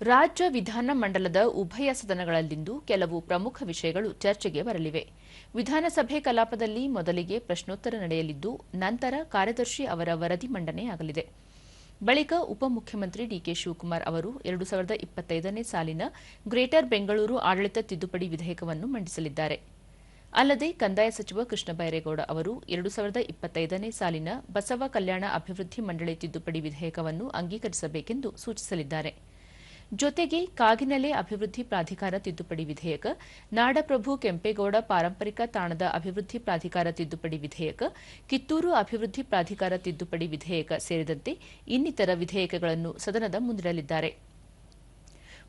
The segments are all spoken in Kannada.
ರಾಜ್ಯ ವಿಧಾನಮಂಡಲದ ಉಭಯ ಸದನಗಳಲ್ಲಿಂದು ಕೆಲವು ಪ್ರಮುಖ ವಿಷಯಗಳು ಚರ್ಚೆಗೆ ಬರಲಿವೆ. ವಿಧಾನಸಭೆ ಕಲಾಪದಲ್ಲಿ ಮೊದಲಿಗೆ ಪ್ರಶ್ನೋತ್ತರ ನಡೆಯಲಿದ್ದು, ನಂತರ ಕಾರ್ಯದರ್ಶಿ ಅವರ ವರದಿ ಮಂಡನೆಯಾಗಲಿದೆ ಬಳಿಕ ಉಪಮುಖ್ಯಮಂತ್ರಿ ಡಿಕೆ ಶಿವಕುಮಾರ್ ಅವರು ಎರಡು ಸಾವಿರದ ಇಪ್ಪತ್ತೈದನೇ ಸಾಲಿನ ಗ್ರೇಟರ್ ಬೆಂಗಳೂರು ಆಡಳಿತ ತಿದ್ದುಪಡಿ ವಿಧೇಯಕವನ್ನು ಮಂಡಿಸಲಿದ್ದಾರೆ. ಅಲ್ಲದೆ ಕಂದಾಯ ಸಚಿವ ಕೃಷ್ಣ ಬೈರೇಗೌಡ ಅವರು ಎರಡು ಸಾವಿರದ ಇಪ್ಪತ್ತೈದನೇ ಸಾಲಿನ ಬಸವ ಕಲ್ಯಾಣ ಅಭಿವೃದ್ಧಿ ಮಂಡಳಿ ತಿದ್ದುಪಡಿ ವಿಧೇಯಕವನ್ನು ಅಂಗೀಕರಿಸಬೇಕೆಂದು ಸೂಚಿಸಲಿದ್ದಾರೆ. ಜೊತೆಗೆ ಕಾಗಿನೆಲೆ ಅಭಿವೃದ್ಧಿ ಪ್ರಾಧಿಕಾರ ತಿದ್ದುಪಡಿ ವಿಧೇಯಕ, ನಾಡಪ್ರಭು ಕೆಂಪೇಗೌಡ ಪಾರಂಪರಿಕ ತಾಣದ ಅಭಿವೃದ್ಧಿ ಪ್ರಾಧಿಕಾರ ತಿದ್ದುಪಡಿ ವಿಧೇಯಕ, ಕಿತ್ತೂರು ಅಭಿವೃದ್ಧಿ ಪ್ರಾಧಿಕಾರ ತಿದ್ದುಪಡಿ ವಿಧೇಯಕ ಸೇರಿದಂತೆ ಇನ್ನಿತರ ವಿಧೇಯಕಗಳನ್ನು ಸದನದ ಮುಂದಿಡಲಿದ್ದಾರೆ.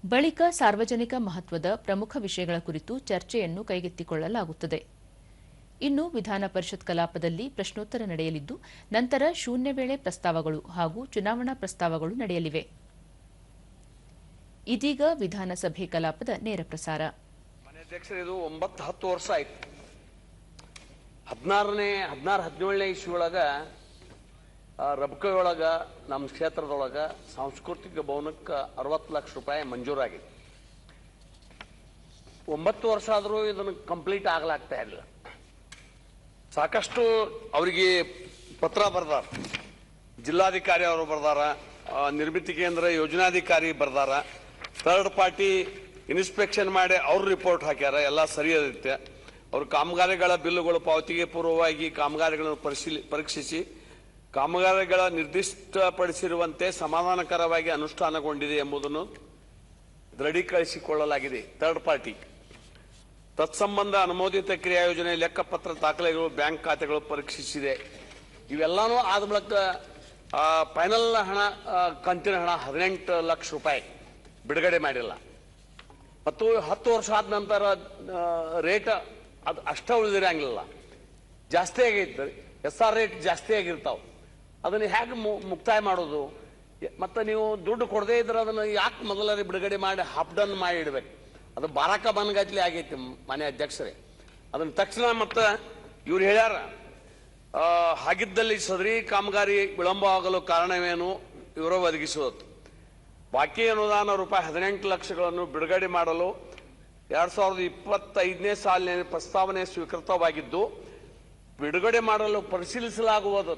ಬಳಿಕ ಸಾರ್ವಜನಿಕ ಮಹತ್ವದ ಪ್ರಮುಖ ವಿಷಯಗಳ ಕುರಿತು ಚರ್ಚೆಯನ್ನು ಕೈಗೆತ್ತಿಕೊಳ್ಳಲಾಗುತ್ತದೆ. ಇನ್ನು ವಿಧಾನ ಪರಿಷತ್ ಕಲಾಪದಲ್ಲಿ ಪ್ರಶ್ನೋತ್ತರ ನಡೆಯಲಿದ್ದು, ನಂತರ ಶೂನ್ಯ ವೇಳೆ ಪ್ರಸ್ತಾವಗಳು ಹಾಗೂ ಚುನಾವಣಾ ಪ್ರಸ್ತಾವಗಳು ನಡೆಯಲಿವೆ. ಇದೀಗ ವಿಧಾನಸಭೆ ಕಲಾಪದ ನೇರ ಪ್ರಸಾರ. ಮನೆ ಅಧ್ಯಕ್ಷರು ಇದು ಒಂಬತ್ತು ಹತ್ತು ವರ್ಷ ಆಯ್ತು. ಹದಿನಾರನೇ, ಹದಿನಾರು, ಹದಿನೇಳನೇ ಇಸ್ವಿ ರಬ್ಕೊಳಗ ನಮ್ಮ ಕ್ಷೇತ್ರದೊಳಗ ಸಾಂಸ್ಕೃತಿಕ ಭವನಕ್ಕೆ ಅರವತ್ತು ಲಕ್ಷ ರೂಪಾಯಿ ಮಂಜೂರಾಗಿದೆ. ಒಂಬತ್ತು ವರ್ಷ ಆದರೂ ಇದನ್ನು ಕಂಪ್ಲೀಟ್ ಆಗಲಾಗ್ತಾ ಇಲ್ಲ. ಸಾಕಷ್ಟು ಅವರಿಗೆ ಪತ್ರ ಬರ್ದಾರ. ಜಿಲ್ಲಾಧಿಕಾರಿ ಅವರು ಬರ್ದಾರ ನಿರ್ಮಿತಿ ಕೇಂದ್ರ ಯೋಜನಾಧಿಕಾರಿ ಬರ್ದಾರ. ಥರ್ಡ್ ಪಾರ್ಟಿ ಇನ್ಸ್ಪೆಕ್ಷನ್ ಮಾಡಿ ಅವ್ರು ರಿಪೋರ್ಟ್ ಹಾಕ್ಯಾರ, ಎಲ್ಲ ಸರಿ ಅದೈತೆ ಅವ್ರ ಕಾಮಗಾರಿಗಳ ಬಿಲ್ಲುಗಳು ಪಾವತಿಗೆ ಪೂರ್ವವಾಗಿ ಕಾಮಗಾರಿಗಳನ್ನು ಪರಿಶೀಲಿ, ಪರೀಕ್ಷಿಸಿ, ಕಾಮಗಾರಿಗಳ ನಿರ್ದಿಷ್ಟಪಡಿಸಿರುವಂತೆ ಸಮಾಧಾನಕರವಾಗಿ ಅನುಷ್ಠಾನಗೊಂಡಿದೆ ಎಂಬುದನ್ನು ದೃಢೀಕರಿಸಿಕೊಳ್ಳಲಾಗಿದೆ ಥರ್ಡ್ ಪಾರ್ಟಿ. ತತ್ಸಂಬಂಧ ಅನುಮೋದಿತ ಕ್ರಿಯಾ ಯೋಜನೆ ಲೆಕ್ಕಪತ್ರ ದಾಖಲೆಗಳು ಬ್ಯಾಂಕ್ ಖಾತೆಗಳು ಪರೀಕ್ಷಿಸಿದೆ. ಇವೆಲ್ಲನೂ ಆದ ಬಳಿಕ ಫೈನಲ್ ಹಣ ಕಂತಿನ ಹಣ ಹದಿನೆಂಟು ಲಕ್ಷ ರೂಪಾಯಿ. ಬಿಡುಗಡೆ ಮಾಡಿಲ್ಲ. ಮತ್ತು ಹತ್ತು ವರ್ಷ ಆದ ನಂತರ ರೇಟ್ ಅದು ಅಷ್ಟ ಉಳಿದಿರಂಗಿಲ್ಲ ಜಾಸ್ತಿ ಆಗೈತೆ ಎಸ್ ಆರ್ ರೇಟ್ ಜಾಸ್ತಿ ಆಗಿರ್ತಾವ. ಅದನ್ನ ಹೇಗೆ ಮುಕ್ತಾಯ ಮಾಡೋದು? ಮತ್ತು ನೀವು ದುಡ್ಡು ಕೊಡದೇ ಇದ್ರೆ ಅದನ್ನ ಯಾಕೆ ಮೊದಲೇ ಬಿಡುಗಡೆ ಮಾಡಿ ಹಬ್ಡನ್ ಡನ್ ಮಾಡಿ ಇಡ್ಬೇಕು? ಅದು ಬಾರಾಕ ಬನ್ಗತ್ಲೆ ಆಗೈತಿ ಮನೆ ಅಧ್ಯಕ್ಷರೇ. ಅದನ್ನ ತಕ್ಷಣ ಮತ್ತು ಇವ್ರು ಹೇಳ್ಯಾರ ಹಾಗಿದ್ದಲ್ಲಿ ಸದರಿ ಕಾಮಗಾರಿ ವಿಳಂಬವಾಗಲು ಕಾರಣವೇನು? ವಿವರ ಒದಗಿಸುವುದು ಬಾಕಿ ಅನುದಾನ ರೂಪಾಯಿ ಹದಿನೆಂಟು ಲಕ್ಷಗಳನ್ನು ಬಿಡುಗಡೆ ಮಾಡಲು ಎರಡ್ ಸಾವಿರದ ಇಪ್ಪತ್ತೈದನೇ ಸಾಲಿನ ಪ್ರಸ್ತಾವನೆ ಸ್ವೀಕೃತವಾಗಿದ್ದು, ಬಿಡುಗಡೆ ಮಾಡಲು ಪರಿಶೀಲಿಸಲಾಗುವುದು.